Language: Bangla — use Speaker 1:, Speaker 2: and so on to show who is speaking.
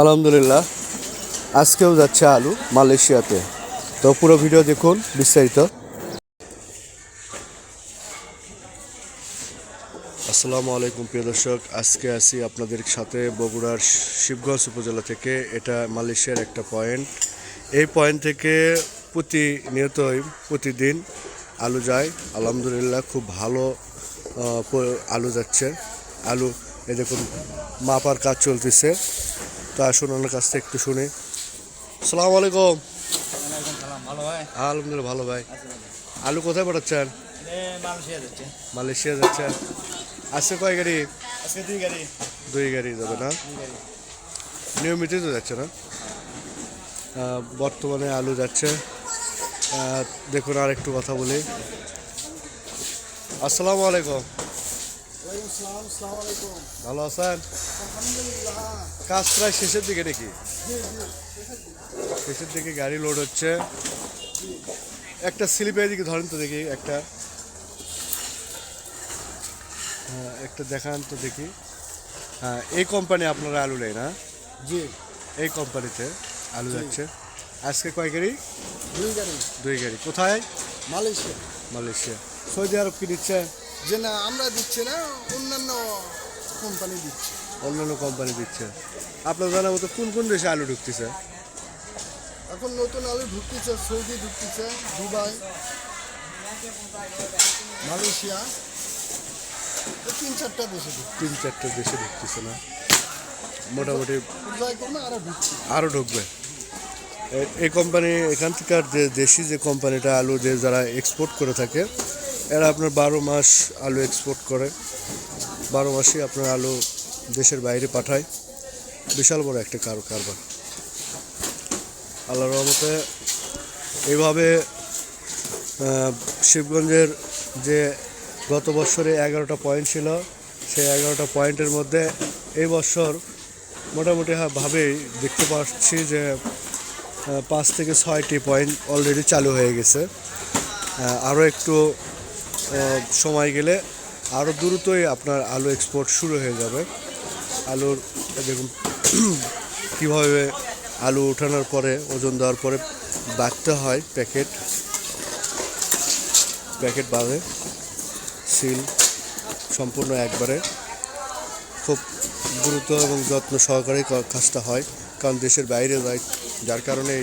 Speaker 1: আলহামদুলিল্লাহ। আজকেও যাচ্ছে আলু মালয়েশিয়াতে। তো পুরো ভিডিও দেখুন বিস্তারিত। আসসালামু আলাইকুম প্রিয় দর্শক, আজকে আসি আপনাদের সাথে বগুড়ার শিবগঞ্জ উপজেলা থেকে। এটা মালয়েশিয়ার একটা পয়েন্ট। এই পয়েন্ট থেকে প্রতিনিয়তই প্রতিদিন আলু যায়। আলহামদুলিল্লাহ খুব ভালো আলু যাচ্ছে। আলু এ দেখুন, মাপার কাজ চলতেছে। তো আসুন ওনার কাছ থেকে একটু শুনি। সালাম আলাইকুম। আলহামদুলিল্লাহ, ভালো ভাই। আলু কোথায় পাঠাচ্ছেন?
Speaker 2: মালয়েশিয়া
Speaker 1: যাচ্ছেন আজকে কয় গাড়ি?
Speaker 2: দুই গাড়ি
Speaker 1: যাবে না? নিয়মিতই তো যাচ্ছে না? বর্তমানে আলু যাচ্ছে। দেখুন আর একটু কথা বলি। আসসালামু আলাইকুম
Speaker 2: ওয়ালাইকুম সালাম আসসালামু আলাইকুম
Speaker 1: ভালো আছেন? কাজ প্রায় শেষের দিকে নাকি? শেষের দিকে গাড়ি লোড হচ্ছে। একটা স্লিপের দিকে ধরেন তো দেখি একটা। হ্যাঁ, একটা দেখান তো দেখি। হ্যাঁ এই কোম্পানি আপনারা আলু নেয় না?
Speaker 2: জি।
Speaker 1: এই কোম্পানিতে আলু যাচ্ছে। আজকে কয় গাড়ি?
Speaker 2: দুই গাড়ি।
Speaker 1: দুই গাড়ি। কোথায়?
Speaker 2: মালয়েশিয়া।
Speaker 1: মালয়েশিয়া। সৌদি আরব কি দিচ্ছে
Speaker 2: যে না আমরা দিচ্ছি না অন্যান্য কোম্পানি দিচ্ছে।
Speaker 1: অন্যান্য কোম্পানি দিচ্ছে। আপনার জানার মতো কোন কোন দেশে আলু ঢুকতেছে?
Speaker 2: এখন নতুন আলু ঢুকতেছে সৌদি ঢুকতেছে দুবাই মালয়েশিয়া। তিন চারটা দেশে
Speaker 1: তিন চারটে দেশে ঢুকতেছে না? মোটামুটি
Speaker 2: আরও
Speaker 1: আরও ঢুকবে। এই কোম্পানি এখান থেকে যে দেশি যে কোম্পানিটা আলু যে যারা এক্সপোর্ট করে থাকে এরা আপনার বারো মাস আলু এক্সপোর্ট করে। বারো মাসই আপনার আলু দেশের বাইরে পাঠায়। বিশাল বড় একটা কারও কারবার। আল্লাহর রহমতে এইভাবে শিবগঞ্জের যে গত বছরে এগারোটা পয়েন্ট ছিল, সেই এগারোটা পয়েন্টের মধ্যে এই বছর মোটামুটি হা- ভাবেই দেখতে পাচ্ছি যে পাঁচ থেকে ছয়টি পয়েন্ট অলরেডি চালু হয়ে গেছে। আরও একটু সময় গেলে আরও দ্রুতই আপনার আলু এক্সপোর্ট শুরু হয়ে যাবে। আলুর, দেখুন, কীভাবে আলু ওঠানোর পরে, ওজন দেওয়ার পরে বাঁধতে হয় প্যাকেট। প্যাকেট বাঁধে সিল সম্পূর্ণ একবারে। খুব গুরুত্ব এবং যত্ন সহকারে কাজটা হয়, কারণ দেশের বাইরে যায়, যার কারণে